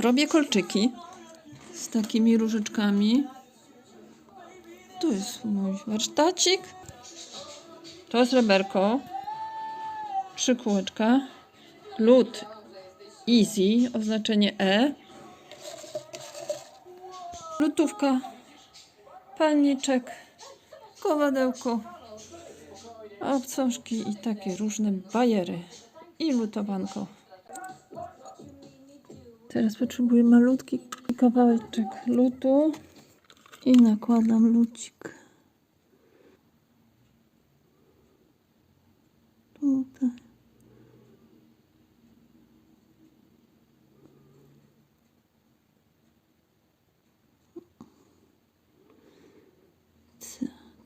Robię kolczyki z takimi różyczkami. Tu jest mój warsztacik. To jest reberko. Trzy kółeczka. Lód Easy, oznaczenie E. Lutówka, palniczek, kowadełko, obcążki i takie różne bajery. I lutowanko. Teraz potrzebuję malutki kawałeczek lutu i nakładam lucik. Tutaj.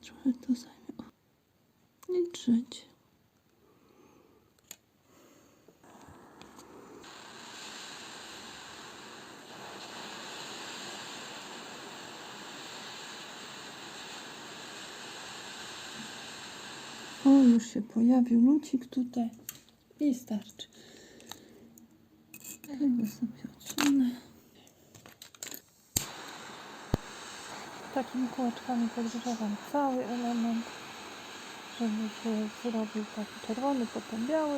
Trochę to zajmie. I trzecie. O, już się pojawił lucik tutaj i starczy. Tego sobie odsunę. Takimi kółeczkami podgrzewam cały element, żeby się zrobił taki czerwony, potem biały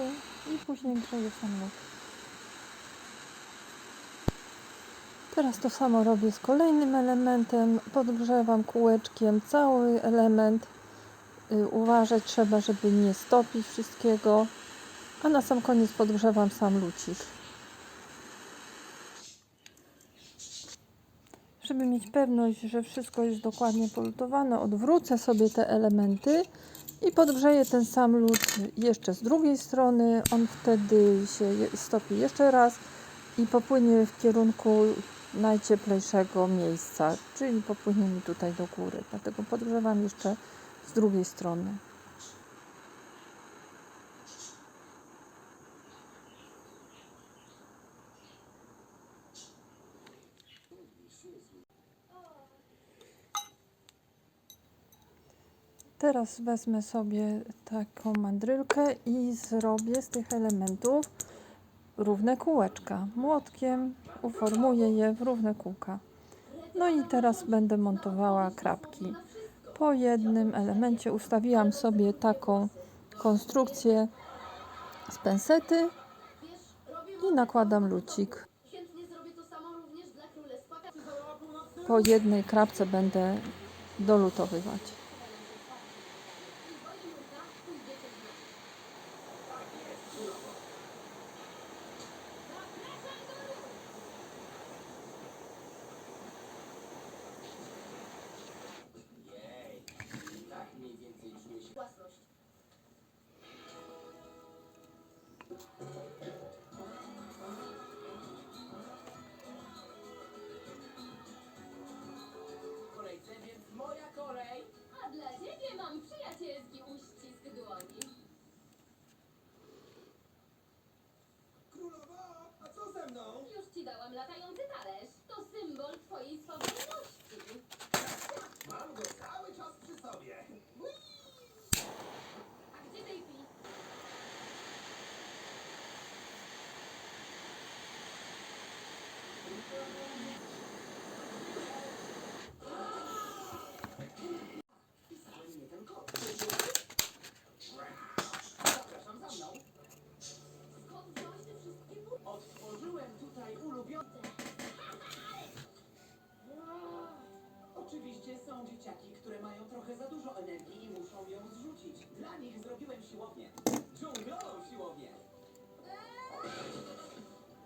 i później grzeję sam lód. Teraz to samo robię z kolejnym elementem. Podgrzewam kółeczkiem cały element. Y, Uważać trzeba, żeby nie stopić wszystkiego. A na sam koniec podgrzewam sam lucik. Żeby mieć pewność, że wszystko jest dokładnie polutowane, odwrócę sobie te elementy i podgrzeję ten sam lód jeszcze z drugiej strony. On wtedy się stopi jeszcze raz i popłynie w kierunku najcieplejszego miejsca, czyli popłynie mi tutaj do góry. Dlatego podgrzewam jeszcze z drugiej strony. Teraz wezmę sobie taką mandrylkę i zrobię z tych elementów równe kółeczka. Młotkiem uformuję je w równe kółka. No i teraz będę montowała krapki. Po jednym elemencie ustawiłam sobie taką konstrukcję z pensety i nakładam lucik. Po jednej krapce będę dolutowywać. Własność. Dzieciaki, które mają trochę za dużo energii i muszą ją zrzucić. Dla nich zrobiłem siłownię. Dżunglową siłownię.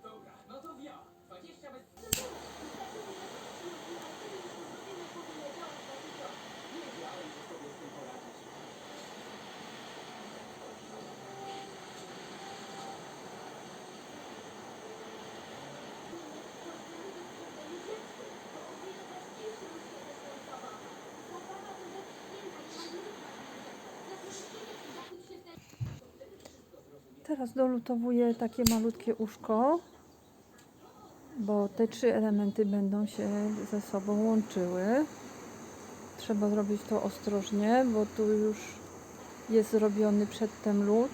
Dobra, no to wio. 20 bez... Wiedziałem, że sobie z tym poradzisz. Teraz dolutowuję takie malutkie uszko, bo te trzy elementy będą się ze sobą łączyły. Trzeba zrobić to ostrożnie, bo tu już jest zrobiony przedtem lód.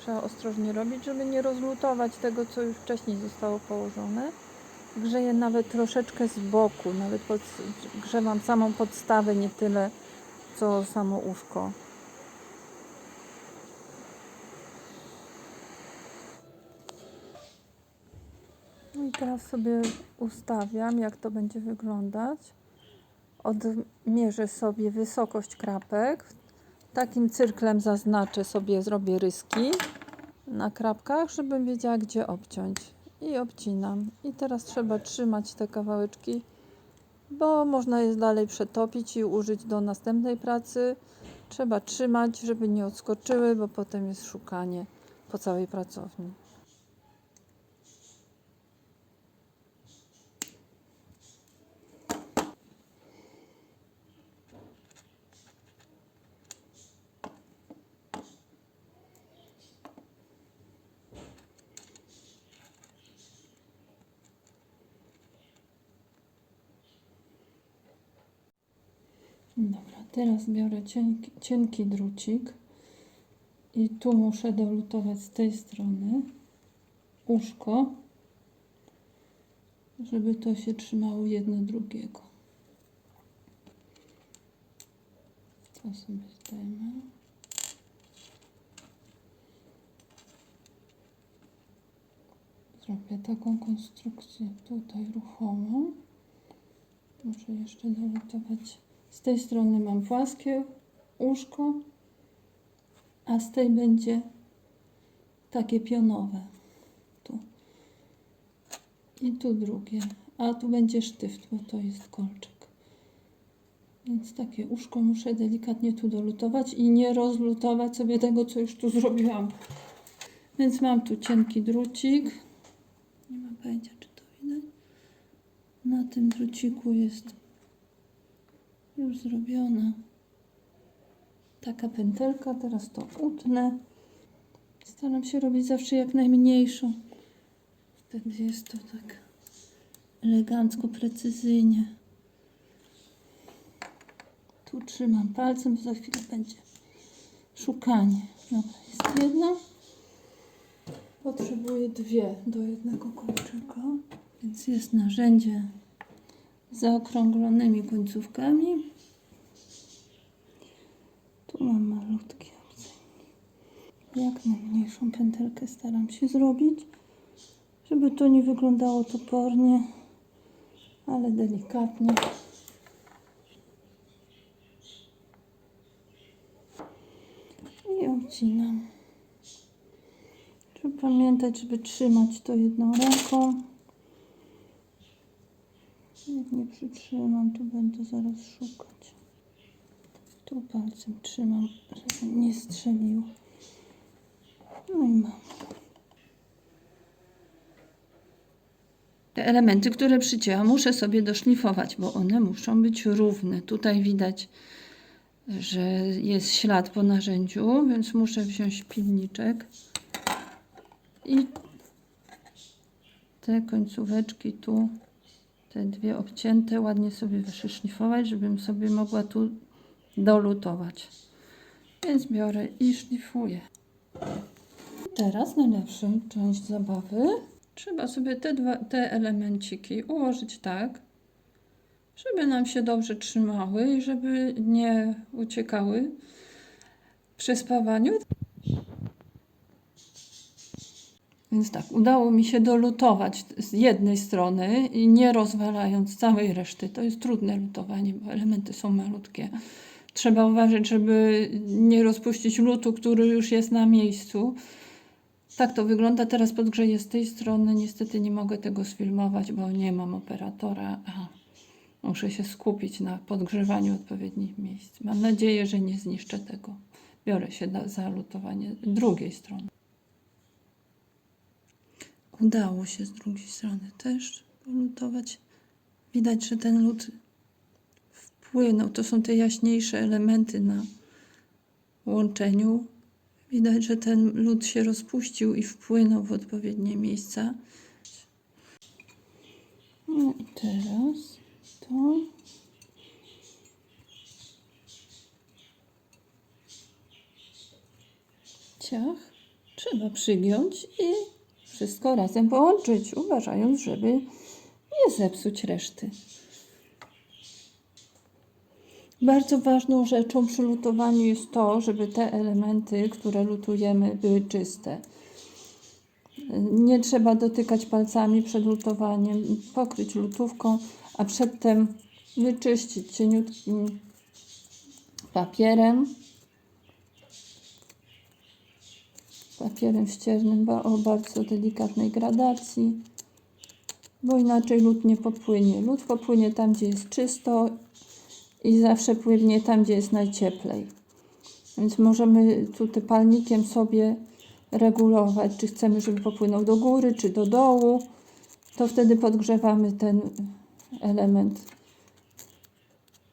Trzeba ostrożnie robić, żeby nie rozlutować tego, co już wcześniej zostało położone. grzeję nawet troszeczkę z boku, nawet pod, grzewam samą podstawę, nie tyle co samo łóżko. Teraz sobie ustawiam, jak to będzie wyglądać. Odmierzę sobie wysokość krapek. Takim cyrklem zaznaczę sobie, zrobię ryski na krapkach, żebym wiedziała, gdzie obciąć. I obcinam. I teraz trzeba trzymać te kawałeczki, bo można je dalej przetopić i użyć do następnej pracy. Trzeba trzymać, żeby nie odskoczyły, bo potem jest szukanie po całej pracowni. Dobra, teraz biorę cienki, cienki drucik i tu muszę dolutować z tej strony uszko, żeby to się trzymało jedno drugiego. To sobie zdejmę. Zrobię taką konstrukcję tutaj ruchomą. Muszę jeszcze dolutować. Z tej strony mam płaskie łóżko, a z tej będzie takie pionowe. Tu. I tu drugie. A tu będzie sztyft, bo to jest kolczyk. Więc takie uszko muszę delikatnie tu dolutować i nie rozlutować sobie tego, co już tu zrobiłam. Więc mam tu cienki drucik. Nie mam pojęcia, czy to widać. Na tym druciku jest już zrobiona taka pętelka. Teraz to utnę. Staram się robić zawsze jak najmniejszą. Wtedy jest to tak elegancko, precyzyjnie. Tu trzymam palcem, bo za chwilę będzie szukanie. Dobra, jest jedna. Potrzebuję dwie do jednego kolczyka. Więc jest narzędzie zaokrąglonymi końcówkami. Tu mam malutkie. Jak najmniejszą pętelkę staram się zrobić, żeby to nie wyglądało topornie, ale delikatnie. I obcinam. Trzeba pamiętać, żeby trzymać to jedną ręką. Jak nie przytrzymam, to będę zaraz szukać. Tu palcem trzymam, żeby nie strzeliło. No i mam. Te elementy, które przycięłam, muszę sobie doszlifować, bo one muszą być równe. Tutaj widać, że jest ślad po narzędziu, więc muszę wziąć pilniczek i te końcóweczki tu te dwie obcięte ładnie sobie wyszlifować, żebym sobie mogła tu dolutować. Więc biorę i szlifuję. Teraz najlepsza część zabawy. Trzeba sobie te, dwa, te elemenciki ułożyć tak, żeby nam się dobrze trzymały i żeby nie uciekały przy spawaniu. Więc tak, udało mi się dolutować z jednej strony i nie rozwalając całej reszty. To jest trudne lutowanie, bo elementy są malutkie. Trzeba uważać, żeby nie rozpuścić lutu, który już jest na miejscu. Tak to wygląda. Teraz podgrzeję z tej strony. Niestety nie mogę tego sfilmować, bo nie mam operatora. A muszę się skupić na podgrzewaniu odpowiednich miejsc. Mam nadzieję, że nie zniszczę tego. Biorę się za lutowanie drugiej strony. Udało się z drugiej strony też polutować. Widać, że ten lód wpłynął. To są te jaśniejsze elementy na łączeniu. Widać, że ten lód się rozpuścił i wpłynął w odpowiednie miejsca. No i teraz to. Ciach trzeba przygiąć i wszystko razem połączyć, uważając, żeby nie zepsuć reszty. Bardzo ważną rzeczą przy lutowaniu jest to, żeby te elementy, które lutujemy, były czyste. Nie trzeba dotykać palcami przed lutowaniem, pokryć lutówką, a przedtem wyczyścić cieniutkim papierem. Papierem ściernym o bardzo delikatnej gradacji, bo inaczej lód nie popłynie. Lód popłynie tam, gdzie jest czysto i zawsze płynie tam, gdzie jest najcieplej. Więc możemy tutaj palnikiem sobie regulować, czy chcemy, żeby popłynął do góry, czy do dołu. To wtedy podgrzewamy ten element,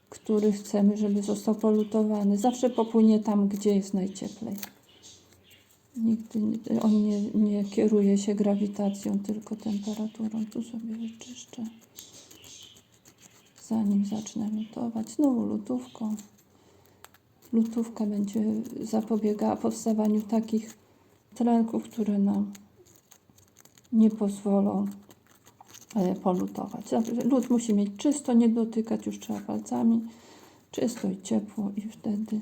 który chcemy, żeby został polutowany. Zawsze popłynie tam, gdzie jest najcieplej. Nigdy on nie, nie kieruje się grawitacją, tylko temperaturą. Tu sobie wyczyszczę. Zanim zacznę lutować, znowu lutówką. Lutówka będzie zapobiegała powstawaniu takich tlenków, które nam nie pozwolą e, polutować. Lód musi mieć czysto, nie dotykać już trzeba palcami. Czysto i ciepło i wtedy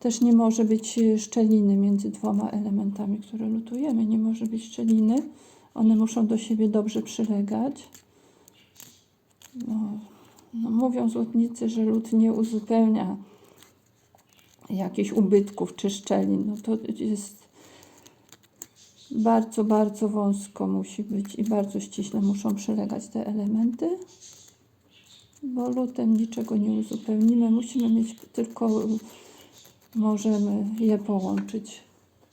też nie może być e, szczeliny między dwoma elementami, które lutujemy. Nie może być szczeliny. One muszą do siebie dobrze przylegać. No, no mówią złotnicy, że lód nie uzupełnia jakichś ubytków czy szczelin. No to jest bardzo, bardzo wąsko musi być i bardzo ściśle muszą przylegać te elementy, bo lutem niczego nie uzupełnimy. Musimy mieć tylko, możemy je połączyć.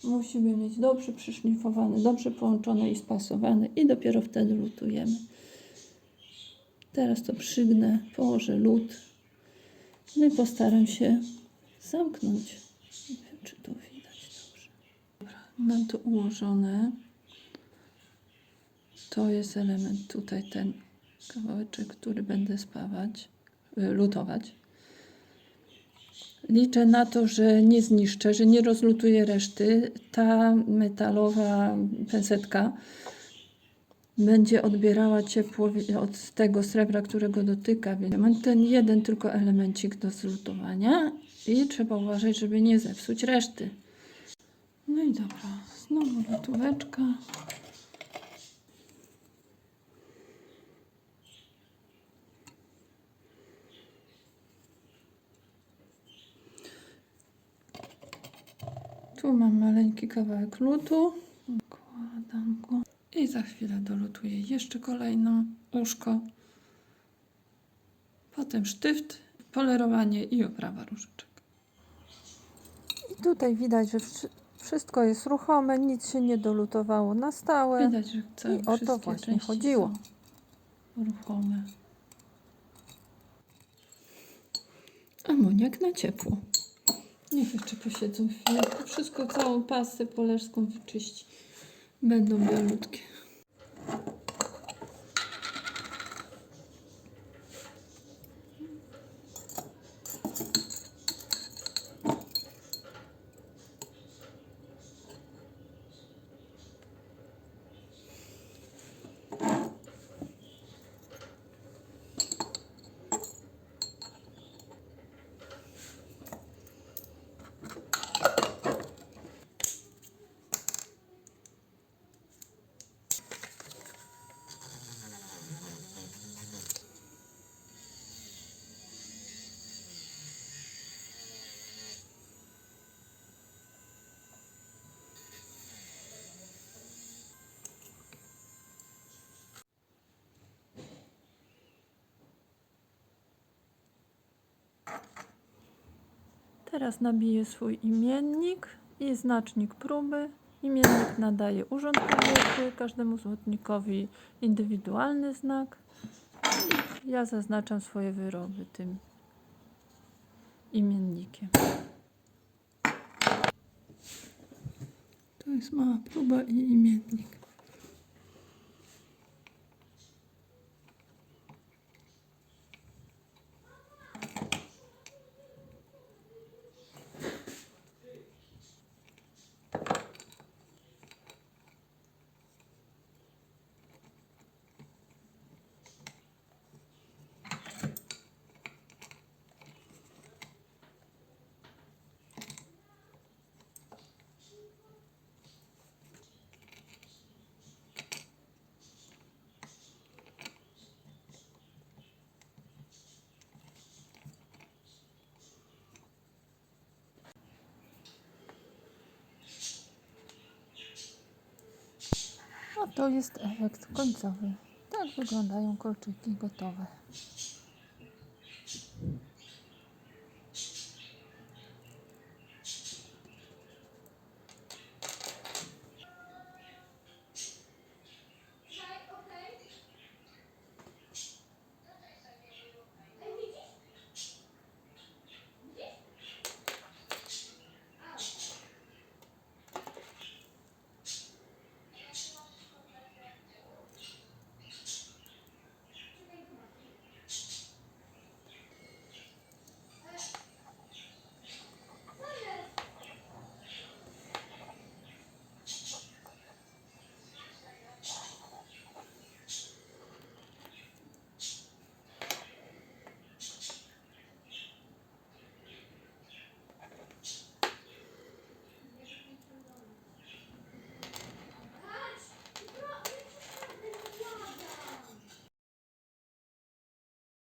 Musimy mieć dobrze przyszlifowane, dobrze połączone i spasowane i dopiero wtedy lutujemy. Teraz to przygnę, położę lód no i postaram się zamknąć. Nie wiem, czy to widać dobrze. Mam to ułożone. To jest element tutaj, ten kawałeczek, który będę spawać, y, lutować. Liczę na to, że nie zniszczę, że nie rozlutuję reszty. Ta metalowa pensetka będzie odbierała ciepło od tego srebra, którego dotyka. Więc mam ten jeden tylko elemencik do zlutowania i trzeba uważać, żeby nie zepsuć reszty. No i dobra, znowu lutóweczka. Tu mam maleńki kawałek lutu. Wkładam go. I za chwilę dolutuję jeszcze kolejną uszko. Potem sztyft, polerowanie i oprawa różyczek. I tutaj widać, że wszy- wszystko jest ruchome, nic się nie dolutowało na stałe. Widać, że całe I o to właśnie chodziło. ruchome. Amoniak na ciepło. Niech jeszcze posiedzą chwilę. Wszystko, całą pastę polerską wyczyści. Będą białutkie. Teraz nabiję swój imiennik i znacznik próby. Imiennik nadaje urząd kobiety, każdemu złotnikowi indywidualny znak. Ja zaznaczam swoje wyroby tym imiennikiem. To jest mała próba i imiennik. To jest efekt końcowy. Tak wyglądają kolczyki gotowe.